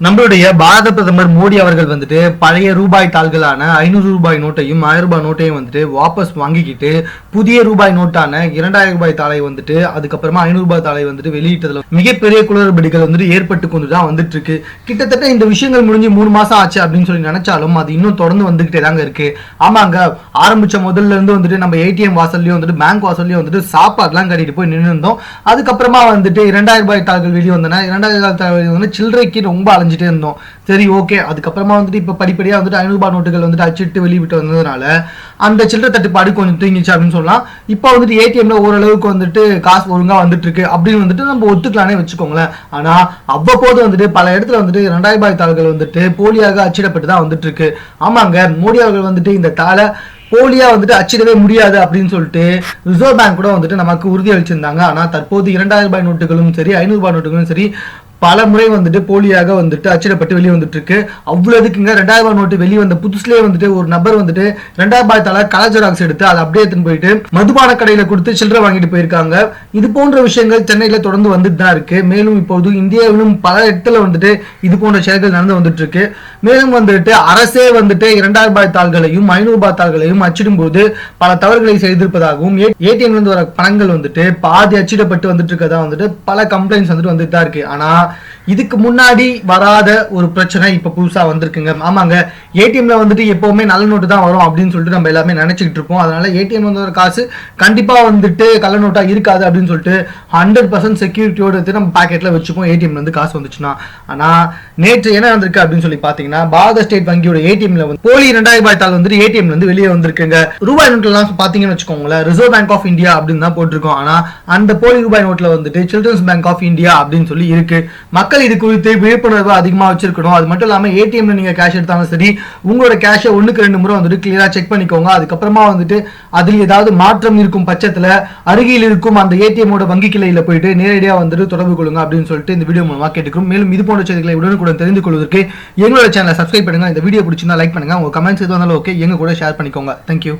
நம்மளுடைய பாரத பிரதமர் மோடி அவர்கள் வந்துட்டு பழைய ரூபாய் தாள்களான ஐநூறு ரூபாய் நோட்டையும் ஆயிரம் ரூபாய் நோட்டையும் வந்துட்டு வாபஸ் வாங்கிக்கிட்டு புதிய ரூபாய் நோட்டான இரண்டாயிரம் ரூபாய் தாளை வந்துட்டு அதுக்கப்புறமா ஐநூறு ரூபாய் தாளை வந்துட்டு வெளியிட்டதுல மிகப்பெரிய குளறுபடிகள் வந்துட்டு ஏற்பட்டு கொண்டு தான் வந்துட்டு இருக்கு கிட்டத்தட்ட இந்த விஷயங்கள் முடிஞ்சு மூணு மாசம் ஆச்சு அப்படின்னு சொல்லி நினைச்சாலும் அது இன்னும் தொடர்ந்து வந்துகிட்டே தாங்க இருக்கு. ஆமாங்க ஆரம்பிச்ச முதல்ல இருந்து வந்துட்டு நம்ம ஏடிஎம் வாசல்லையும் வந்துட்டு பேங்க் வாசல்லையும் வந்துட்டு சாப்பாடுலாம் கட்டிட்டு போய் நின்று இருந்தோம் அதுக்கப்புறமா வந்துட்டு இரண்டாயிரம் ரூபாய் தாள்கள் வெளியே வந்தன இரண்டாயிரம் ரூபாய் தாள்கள் வந்து சில்லறைக்கு ரொம்ப அலைஞ்சிட்டே இருந்தோம். சரி ஓகே அதுக்கப்புறமா வந்துட்டு இப்போ படிப்படியாக வந்துட்டு ஐநூறுபா நோட்டுகள் வந்துட்டு அச்சிட்டு வெளியிட்டு வந்ததுனால அந்த சில்லறை தட்டுப்பாடு கொஞ்சம் தூங்கிச்சு அப்படின்னு சொல்லலாம். இப்போ வந்துட்டு ஏடிஎம்ல ஓரளவுக்கு வந்துட்டு காசு ஒழுங்காக வந்துட்டு இருக்கு அப்படின்னு வந்துட்டு நம்ம ஒத்துக்கலானே வச்சுக்கோங்களேன். ஆனால் அவ்வப்போது வந்துட்டு பல இடத்துல வந்துட்டு ரெண்டாயிரம் ரூபாய் தாள்கள் வந்துட்டு போலியாக அச்சிடப்பட்டு தான் வந்துட்டு இருக்கு ஆமாங்க மோடி அவர்கள் வந்துட்டு இந்த தாளை போலியா வந்துட்டு அச்சிடவே முடியாது அப்படின்னு சொல்லிட்டு ரிசர்வ் பேங்க் கூட வந்துட்டு நமக்கு உறுதி அளிச்சிருந்தாங்க ஆனால் தற்போது இரண்டாயிரம் ரூபாய் நோட்டுகளும் சரி ஐநூறுபாய் நோட்டுகளும் சரி பல முறை வந்துட்டு போலியாக வந்துட்டு அச்சிடப்பட்டு வெளியே வந்துட்டு இருக்கு அவ்வளவுக்குங்க ரெண்டாயிரம் ரூபாய் நோட்டு வெளியே வந்த புதுசுலேயே வந்துட்டு ஒரு நபர் வந்துட்டு ரெண்டாயிரம் ரூபாய் தலை கலர் ஜெராக்ஸ் எடுத்து அதை அப்படியே எடுத்துன்னு போயிட்டு மதுபான கடையில கொடுத்து சில்லறை வாங்கிட்டு போயிருக்காங்க. இது போன்ற விஷயங்கள் சென்னையில தொடர்ந்து வந்துட்டு தான் இருக்கு. மேலும் இப்போது இந்தியாவிலும் பல இடத்துல வந்துட்டு இது போன்ற செயல்கள் நடந்து வந்துட்டு இருக்கு மேலும் வந்துட்டு அரசே வந்துட்டு இரண்டாயிரம் ரூபாய் தாள்களையும் ஐநூறு ரூபாய் தாள்களையும் அச்சிடும் போது பல தவறுகளை செய்திருப்பதாகவும் ஏடிஎம் இருந்து வர பணங்கள் வந்துட்டு பாதி அச்சிடப்பட்டு வந்துட்டு இருக்கதா வந்துட்டு பல கம்ப்ளைண்ட்ஸ் வந்துட்டு வந்துட்டு தான் இருக்கு. ஆனா இதுக்கு முன்னாடி வராத ஒரு பிரச்சனை இப்ப புதுசா வந்திருக்குங்க. ஆமாங்க. ஏடிஎம்ல வந்துட்டு எப்போவுமே நல்ல நோட்டு தான் வரும் அப்படின்னு சொல்லிட்டு நம்ம எல்லாமே நினச்சிக்கிட்டு இருப்போம் அதனால ஏடிஎம் வந்து காசு கண்டிப்பா வந்துட்டு கள்ள நோட்டாக இருக்காது அப்படின்னு சொல்லிட்டு ஹண்ட்ரட் பர்சன்ட் செக்யூரிட்டியோட எடுத்து நம்ம பாக்கெட்ல வச்சுப்போம். ஏடிஎம்ல இருந்து காசு வந்துச்சுன்னா. ஆனா நேற்று என்ன நடந்திருக்கு அப்படின்னு சொல்லி பாத்தீங்கன்னா பாரத ஸ்டேட் வங்கியோட ஏடிஎம்ல வந்து போலி ரெண்டாயிரம் ரூபாய் தாள் வந்துட்டு ஏடிஎம்ல இருந்து வெளியே வந்திருக்குங்க. ரூபாய் நோட்லாம் பார்த்தீங்கன்னு வச்சுக்கோங்களேன் ரிசர்வ் பேங்க் ஆஃப் இந்தியா அப்படின்னு தான் போட்டிருக்கோம். ஆனா அந்த போலி ரூபாய் நோட்ல வந்துட்டு சில்ட்ரன்ஸ் பேங்க் ஆஃப் இந்தியா அப்படின்னு சொல்லி இருக்கு. மக்கள் இது குறித்து விழிப்புணர்வு அதிகமாக வச்சிருக்கணும். அது மட்டும் இல்லாமல் ஏடிஎம்ல நீங்கள் கேஷ் எடுத்தாலும் சரி உங்களோட கேஷை ஒன்றுக்கு ரெண்டு முறை வந்துட்டு கிளியராக செக் பண்ணிக்கோங்க. அதுக்கப்புறமா வந்துட்டு அதில் ஏதாவது மாற்றம் இருக்கும் பட்சத்தில் அருகில் இருக்கும் அந்த ஏடிஎம்மோட வங்கி கிளையில் போயிட்டு நேரடியாக வந்துட்டு தொடர்பு கொள்ளுங்க அப்படின்னு சொல்லிட்டு இந்த வீடியோ மூலமாக கேட்டுக்கிறோம். மேலும் இது போன்ற செய்திகளை உடனுக்குடன் தெரிந்து கொள்வதற்கு எங்களோட சேனலை சப்ஸ்கிரைப் பண்ணுங்க. இந்த வீடியோ பிடிச்சிருந்தா லைக் பண்ணுங்க. உங்க கமெண்ட்ஸ் எதுவும் இருந்தாலும் ஓகே எங்க கூட ஷேர் பண்ணிக்கோங்க. தேங்க்யூ